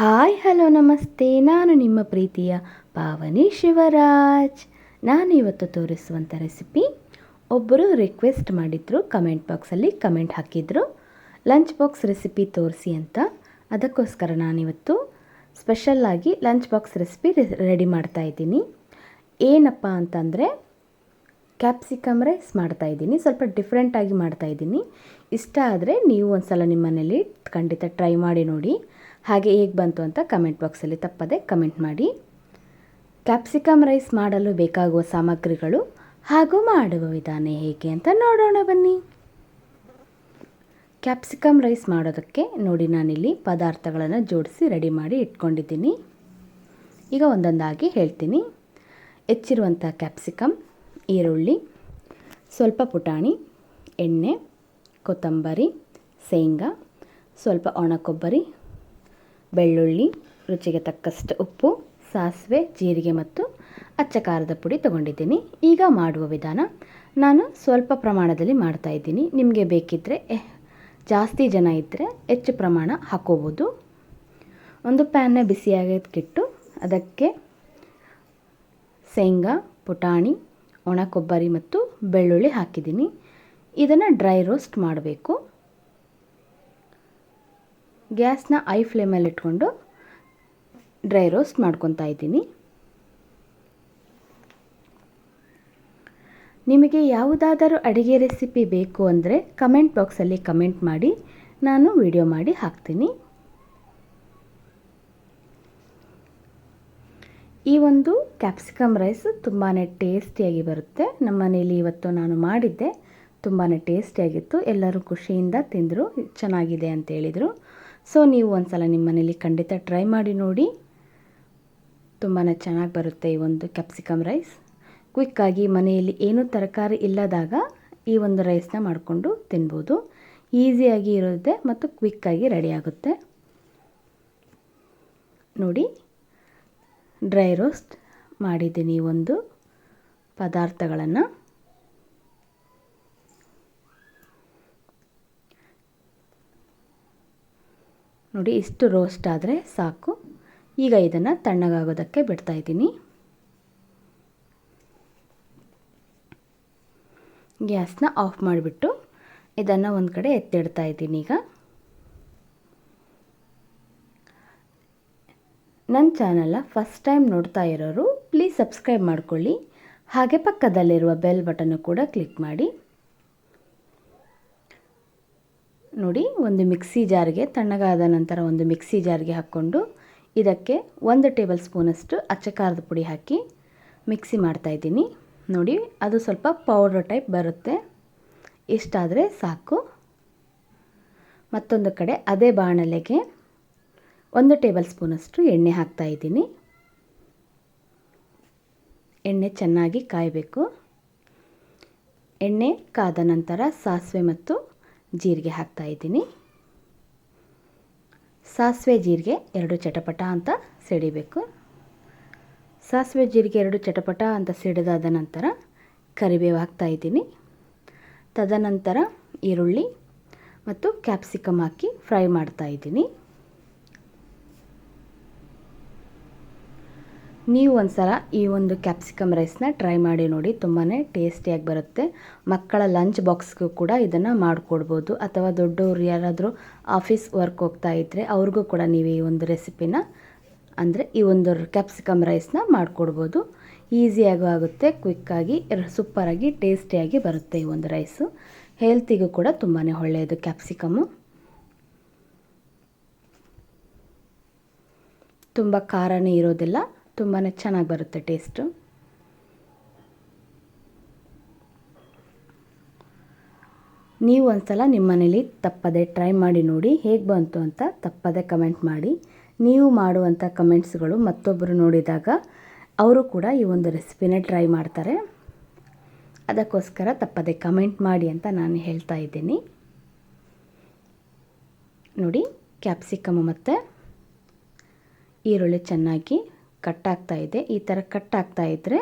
Hi, hello, ನಮಸ್ತೆ. ನಾನು ನಿಮ್ಮ ಪ್ರೀತಿಯ ಪಾವನಿ ಶಿವರಾಜ್. ನಾನು ಇವತ್ತು ತೋರಿಸುವಂಥ ರೆಸಿಪಿ ಒಬ್ಬರು ರಿಕ್ವೆಸ್ಟ್ ಮಾಡಿದರು ಕಮೆಂಟ್ ಬಾಕ್ಸಲ್ಲಿ ಕಮೆಂಟ್ ಹಾಕಿದ್ರು. ಲಂಚ್ ಬಾಕ್ಸ್ ರೆಸಿಪಿ ತೋರಿಸಿ ಅಂತ. ಅದಕ್ಕೋಸ್ಕರ ನಾನಿವತ್ತು ಸ್ಪೆಷಲ್ಲಾಗಿ ಲಂಚ್ ಬಾಕ್ಸ್ ರೆಸಿಪಿ ರೆಡಿ ಮಾಡ್ತಾ ಇದ್ದೀನಿ. ಏನಪ್ಪ ಅಂತಂದರೆ ಕ್ಯಾಪ್ಸಿಕಮ್ ರೈಸ್ ಮಾಡ್ತಾಯಿದ್ದೀನಿ ಸ್ವಲ್ಪ ಡಿಫ್ರೆಂಟಾಗಿ ಮಾಡ್ತಾಯಿದ್ದೀನಿ ಇಷ್ಟ ಆದರೆ ನೀವು ಒಂದು ಸಲ ನಿಮ್ಮ ಮನೇಲಿ ಖಂಡಿತ ಟ್ರೈ ಮಾಡಿ ನೋಡಿ. ಹಾಗೆ ಹೇಗೆ ಬಂತು ಅಂತ ಕಮೆಂಟ್ ಬಾಕ್ಸಲ್ಲಿ ತಪ್ಪದೆ ಕಮೆಂಟ್ ಮಾಡಿ. ಕ್ಯಾಪ್ಸಿಕಮ್ ರೈಸ್ ಮಾಡಲು ಬೇಕಾಗುವ ಸಾಮಗ್ರಿಗಳು ಹಾಗೂ ಮಾಡುವ ವಿಧಾನ ಹೇಗೆ ಅಂತ ನೋಡೋಣ ಬನ್ನಿ. ಕ್ಯಾಪ್ಸಿಕಮ್ ರೈಸ್ ಮಾಡೋದಕ್ಕೆ ನೋಡಿ ನಾನಿಲ್ಲಿ ಪದಾರ್ಥಗಳನ್ನು ಜೋಡಿಸಿ ರೆಡಿ ಮಾಡಿ ಇಟ್ಕೊಂಡಿದ್ದೀನಿ. ಈಗ ಒಂದೊಂದಾಗಿ ಹೇಳ್ತೀನಿ. ಹೆಚ್ಚಿರುವಂಥ ಕ್ಯಾಪ್ಸಿಕಮ್ ಈರುಳ್ಳಿ, ಸ್ವಲ್ಪ ಪುಟಾಣಿ, ಎಣ್ಣೆ, ಕೊತ್ತಂಬರಿ, ಶೇಂಗಾ, ಸ್ವಲ್ಪ ಒಣ ಕೊಬ್ಬರಿ ಬೆಳ್ಳುಳ್ಳಿ, ರುಚಿಗೆ ತಕ್ಕಷ್ಟು ಉಪ್ಪು, ಸಾಸಿವೆ, ಜೀರಿಗೆ ಮತ್ತು ಅಚ್ಚ ಖಾರದ ಪುಡಿ ತೊಗೊಂಡಿದ್ದೀನಿ. ಈಗ ಮಾಡುವ ವಿಧಾನ, ನಾನು ಸ್ವಲ್ಪ ಪ್ರಮಾಣದಲ್ಲಿ ಮಾಡ್ತಾಯಿದ್ದೀನಿ ನಿಮಗೆ ಬೇಕಿದ್ದರೆ ಜಾಸ್ತಿ ಜನ ಇದ್ದರೆ ಹೆಚ್ಚು ಪ್ರಮಾಣ ಹಾಕೋಬೋದು. ಒಂದು ಪ್ಯಾನ್ನ ಬಿಸಿಯಾಗಿಟ್ಟು ಅದಕ್ಕೆ ಶೇಂಗಾ, ಪುಟಾಣಿ, ಒಣ ಕೊಬ್ಬರಿ ಮತ್ತು ಬೆಳ್ಳುಳ್ಳಿ ಹಾಕಿದ್ದೀನಿ. ಇದನ್ನು ಡ್ರೈ ರೋಸ್ಟ್ ಮಾಡಬೇಕು. ಗ್ಯಾಸ್ನ ಐ ಫ್ಲೇಮಲ್ಲಿ ಇಟ್ಕೊಂಡು ಡ್ರೈ ರೋಸ್ಟ್ ಮಾಡ್ಕೊತಾ ಇದ್ದೀನಿ. ನಿಮಗೆ ಯಾವುದಾದರೂ ಅಡುಗೆ ರೆಸಿಪಿ ಬೇಕು ಅಂದರೆ ಕಮೆಂಟ್ ಬಾಕ್ಸಲ್ಲಿ ಕಮೆಂಟ್ ಮಾಡಿ, ನಾನು ವಿಡಿಯೋ ಮಾಡಿ ಹಾಕ್ತೀನಿ. ಈ ಒಂದು ಕ್ಯಾಪ್ಸಿಕಮ್ ರೈಸ್ ತುಂಬಾ ಟೇಸ್ಟಿಯಾಗಿ ಬರುತ್ತೆ. ನಮ್ಮ ಮನೆಯಲ್ಲಿ ಇವತ್ತು ನಾನು ಮಾಡಿದ್ದೆ. ತುಂಬಾ ಟೇಸ್ಟಿಯಾಗಿತ್ತು. ಎಲ್ಲರೂ ಖುಷಿಯಿಂದ ತಿಂದರು. ಚೆನ್ನಾಗಿದೆ ಅಂತ ಹೇಳಿದರು. ಸೊ ನೀವು ಒಂದು ಸಲ ನಿಮ್ಮ ಮನೇಲಿ ಖಂಡಿತ ಟ್ರೈ ಮಾಡಿ ನೋಡಿ. ತುಂಬಾ ಚೆನ್ನಾಗಿ ಬರುತ್ತೆ ಈ ಒಂದು ಕ್ಯಾಪ್ಸಿಕಮ್ ರೈಸ್ ಕ್ವಿಕ್ಕಾಗಿ ಮನೆಯಲ್ಲಿ ಏನೂ ತರಕಾರಿ ಇಲ್ಲದಾಗ ಈ ಒಂದು ರೈಸ್ನ ಮಾಡಿಕೊಂಡು ತಿನ್ಬೋದು. ಈಸಿಯಾಗಿ ಇರುತ್ತೆ ಮತ್ತು ಕ್ವಿಕ್ಕಾಗಿ ರೆಡಿ ಆಗುತ್ತೆ. ನೋಡಿ ಡ್ರೈ ರೋಸ್ಟ್ ಮಾಡಿದ್ದೀನಿ ಒಂದು ಪದಾರ್ಥಗಳನ್ನು. ನೋಡಿ ಇಷ್ಟು ರೋಸ್ಟ್ ಆದರೆ ಸಾಕು. ಈಗ ಇದನ್ನು ತಣ್ಣಗಾಗೋದಕ್ಕೆ ಬಿಡ್ತಾ ಇದ್ದೀನಿ. ಗ್ಯಾಸ್ನ ಆಫ್ ಮಾಡಿಬಿಟ್ಟು ಇದನ್ನು ಒಂದು ಕಡೆ ಎತ್ತಿಡ್ತಾ ಇದ್ದೀನಿ ಈಗ. ನನ್ನ ಚಾನಲ್ನ ಫಸ್ಟ್ ಟೈಮ್ ನೋಡ್ತಾ ಇರೋರು ಪ್ಲೀಸ್ ಸಬ್ಸ್ಕ್ರೈಬ್ ಮಾಡ್ಕೊಳ್ಳಿ. ಹಾಗೆ ಪಕ್ಕದಲ್ಲಿರುವ ಬೆಲ್ ಬಟನ್ನು ಕೂಡ ಕ್ಲಿಕ್ ಮಾಡಿ. ನೋಡಿ, ಒಂದು ಮಿಕ್ಸಿ ಜಾರ್ಗೆ ತಣ್ಣಗಾದ ನಂತರ ಒಂದು ಮಿಕ್ಸಿ ಜಾರ್ಗೆ ಹಾಕ್ಕೊಂಡು ಇದಕ್ಕೆ ಒಂದು ಟೇಬಲ್ ಸ್ಪೂನಷ್ಟು ಅಚ್ಚಕಾರದ ಪುಡಿ ಹಾಕಿ ಮಿಕ್ಸಿ ಮಾಡ್ತಾಯಿದ್ದೀನಿ ನೋಡಿ, ಅದು ಸ್ವಲ್ಪ ಪೌಡ್ರ್ ಟೈಪ್ ಬರುತ್ತೆ. ಇಷ್ಟಾದರೆ ಸಾಕು. ಮತ್ತೊಂದು ಕಡೆ ಅದೇ ಬಾಣಲೆಗೆ ಒಂದು ಟೇಬಲ್ ಸ್ಪೂನಷ್ಟು ಎಣ್ಣೆ ಹಾಕ್ತಾಯಿದ್ದೀನಿ ಎಣ್ಣೆ ಚೆನ್ನಾಗಿ ಕಾಯಬೇಕು. ಎಣ್ಣೆ ಕಾದ ನಂತರ ಸಾಸಿವೆ ಮತ್ತು ಜೀರಿಗೆ ಹಾಕ್ತಾಯಿದ್ದೀನಿ ಸಾಸಿವೆ ಜೀರಿಗೆ ಎರಡು ಚಟಪಟ ಅಂತ ಸಿಡಿಬೇಕು ಸಾಸಿವೆ ಜೀರಿಗೆ ಎರಡು ಚಟಪಟ ಅಂತ ಸಿಡಿದಾದ ನಂತರ ಕರಿಬೇವು ಹಾಕ್ತಾಯಿದ್ದೀನಿ ತದನಂತರ ಈರುಳ್ಳಿ ಮತ್ತು ಕ್ಯಾಪ್ಸಿಕಮ್ ಹಾಕಿ ಫ್ರೈ ಮಾಡ್ತಾಯಿದ್ದೀನಿ ನೀವು ಒಂದು ಸಲ ಈ ಒಂದು ಕ್ಯಾಪ್ಸಿಕಮ್ ರೈಸ್ನ ಟ್ರೈ ಮಾಡಿ ನೋಡಿ ತುಂಬಾ ಟೇಸ್ಟಿಯಾಗಿ ಬರುತ್ತೆ. ಮಕ್ಕಳ ಲಂಚ್ ಬಾಕ್ಸ್ಗೂ ಕೂಡ ಇದನ್ನು ಮಾಡಿಕೊಡ್ಬೋದು. ಅಥವಾ ದೊಡ್ಡವರು ಯಾರಾದರೂ ಆಫೀಸ್ ವರ್ಕ್ ಹೋಗ್ತಾ ಇದ್ದರೆ ಅವ್ರಿಗೂ ಕೂಡ ನೀವು ಈ ಒಂದು ರೆಸಿಪಿನ ಅಂದರೆ ಈ ಒಂದು ಕ್ಯಾಪ್ಸಿಕಮ್ ರೈಸ್ನ ಮಾಡಿಕೊಡ್ಬೋದು. ಈಸಿಯಾಗೂ ಆಗುತ್ತೆ ಕ್ವಿಕ್ಕಾಗಿ ಸೂಪರಾಗಿ ಟೇಸ್ಟಿಯಾಗಿ ಬರುತ್ತೆ ಈ ಒಂದು ರೈಸು ಹೆಲ್ತಿಗೂ ಕೂಡ ತುಂಬಾ ಒಳ್ಳೆಯದು ಕ್ಯಾಪ್ಸಿಕಮ್ಮು ತುಂಬ ಖಾರನೇ ಇರೋದಿಲ್ಲ. ತುಂಬಾ ಚೆನ್ನಾಗಿ ಬರುತ್ತೆ ಟೇಸ್ಟು. ನೀವು ಒಂದ್ಸಲ ನಿಮ್ಮ ಮನೇಲಿ ತಪ್ಪದೆ ಟ್ರೈ ಮಾಡಿ ನೋಡಿ ಹೇಗೆ ಬಂತು ಅಂತ ತಪ್ಪದೆ ಕಮೆಂಟ್ ಮಾಡಿ. ನೀವು ಮಾಡುವಂಥ ಕಮೆಂಟ್ಸ್ಗಳು ಮತ್ತೊಬ್ಬರು ನೋಡಿದಾಗ ಅವರು ಕೂಡ ಈ ಒಂದು ರೆಸಿಪಿನ ಟ್ರೈ ಮಾಡ್ತಾರೆ. ಅದಕ್ಕೋಸ್ಕರ ತಪ್ಪದೆ ಕಮೆಂಟ್ ಮಾಡಿ ಅಂತ ನಾನು ಹೇಳ್ತಾ ಇದ್ದೀನಿ. ನೋಡಿ, ಕ್ಯಾಪ್ಸಿಕಮ್ ಮತ್ತು ಈರುಳ್ಳಿ ಚೆನ್ನಾಗಿ ಕಟ್ಟಾಗ್ತಾ ಇದೆ. ಈ ಥರ ಕಟ್ಟಾಗ್ತಾ ಇದ್ದರೆ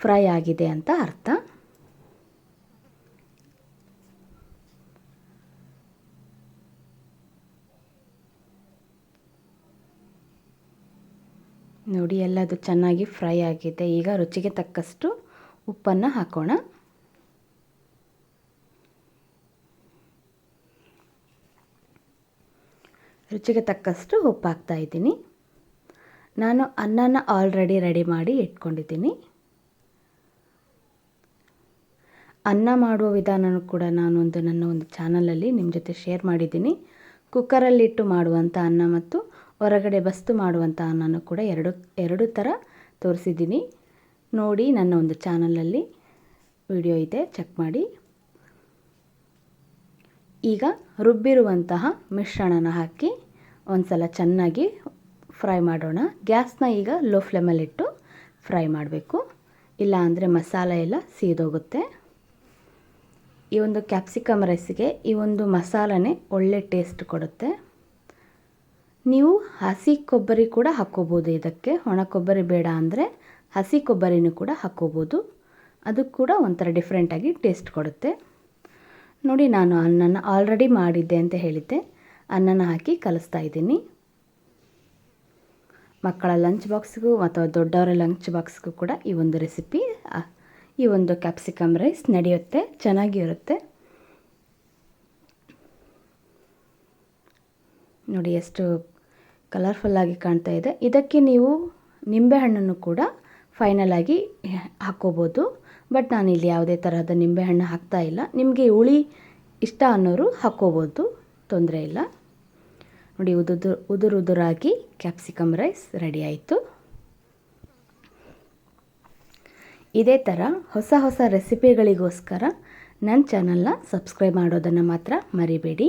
ಫ್ರೈ ಆಗಿದೆ ಅಂತ ಅರ್ಥ. ನೋಡಿ, ಎಲ್ಲದು ಚೆನ್ನಾಗಿ ಫ್ರೈ ಆಗಿದೆ. ಈಗ ರುಚಿಗೆ ತಕ್ಕಷ್ಟು ಉಪ್ಪನ್ನು ಹಾಕೋಣ. ರುಚಿಗೆ ತಕ್ಕಷ್ಟು ಉಪ್ಪು ಹಾಕ್ತಾ ಇದ್ದೀನಿ. ನಾನು ಅನ್ನನ ಆಲ್ರೆಡಿ ರೆಡಿ ಮಾಡಿ ಇಟ್ಕೊಂಡಿದ್ದೀನಿ. ಅನ್ನ ಮಾಡುವ ವಿಧಾನನೂ ಕೂಡ ನಾನೊಂದು ನನ್ನ ಒಂದು ಚಾನಲಲ್ಲಿ ನಿಮ್ಮ ಜೊತೆ ಶೇರ್ ಮಾಡಿದ್ದೀನಿ. ಕುಕ್ಕರಲ್ಲಿಟ್ಟು ಮಾಡುವಂಥ ಅನ್ನ ಮತ್ತು ಹೊರಗಡೆ ಬಸ್ತು ಮಾಡುವಂಥ ಅನ್ನನೂ ಕೂಡ ಎರಡು ಎರಡು ಥರ ತೋರಿಸಿದ್ದೀನಿ. ನೋಡಿ ನನ್ನ ಒಂದು ಚಾನಲಲ್ಲಿ ವಿಡಿಯೋ ಇದೆ ಚೆಕ್ ಮಾಡಿ. ಈಗ ರುಬ್ಬಿರುವಂತಹ ಮಿಶ್ರಣನ ಹಾಕಿ ಒಂದು ಸಲ ಚೆನ್ನಾಗಿ ಫ್ರೈ ಮಾಡೋಣ. ಗ್ಯಾಸ್ನ ಈಗ ಲೋ ಫ್ಲೇಮಲ್ಲಿಟ್ಟು ಫ್ರೈ ಮಾಡಬೇಕು. ಇಲ್ಲ ಅಂದರೆ ಮಸಾಲೆ ಎಲ್ಲ ಸೀದೋಗುತ್ತೆ. ಈ ಒಂದು ಕ್ಯಾಪ್ಸಿಕಮ್ ರೈಸ್ಗೆ ಈ ಒಂದು ಮಸಾಲನೇ ಒಳ್ಳೆ ಟೇಸ್ಟ್ ಕೊಡುತ್ತೆ. ನೀವು ಹಸಿ ಕೊಬ್ಬರಿ ಕೂಡ ಹಾಕ್ಕೋಬೋದು ಇದಕ್ಕೆ. ಒಣ ಕೊಬ್ಬರಿ ಬೇಡ ಅಂದರೆ ಹಸಿ ಕೊಬ್ಬರಿನೂ ಕೂಡ ಹಾಕ್ಕೋಬೋದು. ಅದು ಕೂಡ ಒಂಥರ ಡಿಫ್ರೆಂಟಾಗಿ ಟೇಸ್ಟ್ ಕೊಡುತ್ತೆ. ನೋಡಿ ನಾನು ಅನ್ನನ ಆಲ್ರೆಡಿ ಮಾಡಿದ್ದೆ ಅಂತ ಹೇಳಿದ್ದೆ. ಅನ್ನನ ಹಾಕಿ ಕಲಿಸ್ತಾ ಇದ್ದೀನಿ. ಮಕ್ಕಳ ಲಂಚ್ ಬಾಕ್ಸ್ಗೂ ಅಥವಾ ದೊಡ್ಡವರ ಲಂಚ್ ಬಾಕ್ಸ್ಗೂ ಕೂಡ ಈ ಒಂದು ರೆಸಿಪಿ ಈ ಒಂದು ಕ್ಯಾಪ್ಸಿಕಮ್ ರೈಸ್ ನಡೆಯುತ್ತೆ, ಚೆನ್ನಾಗಿರುತ್ತೆ. ನೋಡಿ ಎಷ್ಟು ಕಲರ್ಫುಲ್ಲಾಗಿ ಕಾಣ್ತಾ ಇದೆ. ಇದಕ್ಕೆ ನೀವು ನಿಂಬೆಹಣ್ಣನ್ನು ಕೂಡ ಫೈನಲಾಗಿ ಹಾಕ್ಕೋಬೋದು ಬಟ್ ನಾನು ಇಲ್ಲಿ ಯಾವುದೇ ತರಹದ ನಿಂಬೆಹಣ್ಣು ಹಾಕ್ತಾ ಇಲ್ಲ. ನಿಮಗೆ ಹುಳಿ ಇಷ್ಟ ಅನ್ನೋರು ಹಾಕ್ಕೋಬೋದು ತೊಂದರೆ ಇಲ್ಲ. ನೋಡಿ, ಉದುದು ಉದುರು ಉದುರಾಗಿ ಕ್ಯಾಪ್ಸಿಕಮ್ ರೈಸ್ ರೆಡಿ ಆಯಿತು. ಇದೇ ಥರ ಹೊಸ ಹೊಸ ರೆಸಿಪಿಗಳಿಗೋಸ್ಕರ ನನ್ನ ಚಾನಲ್ನ ಸಬ್ಸ್ಕ್ರೈಬ್ ಮಾಡೋದನ್ನು ಮಾತ್ರ ಮರಿಬೇಡಿ.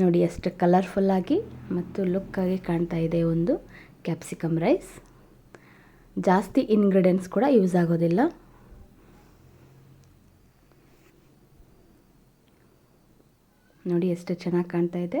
ನೋಡಿ ಎಷ್ಟು ಕಲರ್ಫುಲ್ಲಾಗಿ ಮತ್ತು ಲುಕ್ಕಾಗಿ ಕಾಣ್ತಾ ಇದೆ ಒಂದು ಕ್ಯಾಪ್ಸಿಕಮ್ ರೈಸ್ ಜಾಸ್ತಿ ಇಂಗ್ರೀಡಿಯೆಂಟ್ಸ್ ಕೂಡ ಯೂಸ್ ಆಗೋದಿಲ್ಲ. ನೋಡಿ, ಎಷ್ಟು ಚೆನ್ನಾಗಿ ಕಾಣ್ತಾ ಇದೆ.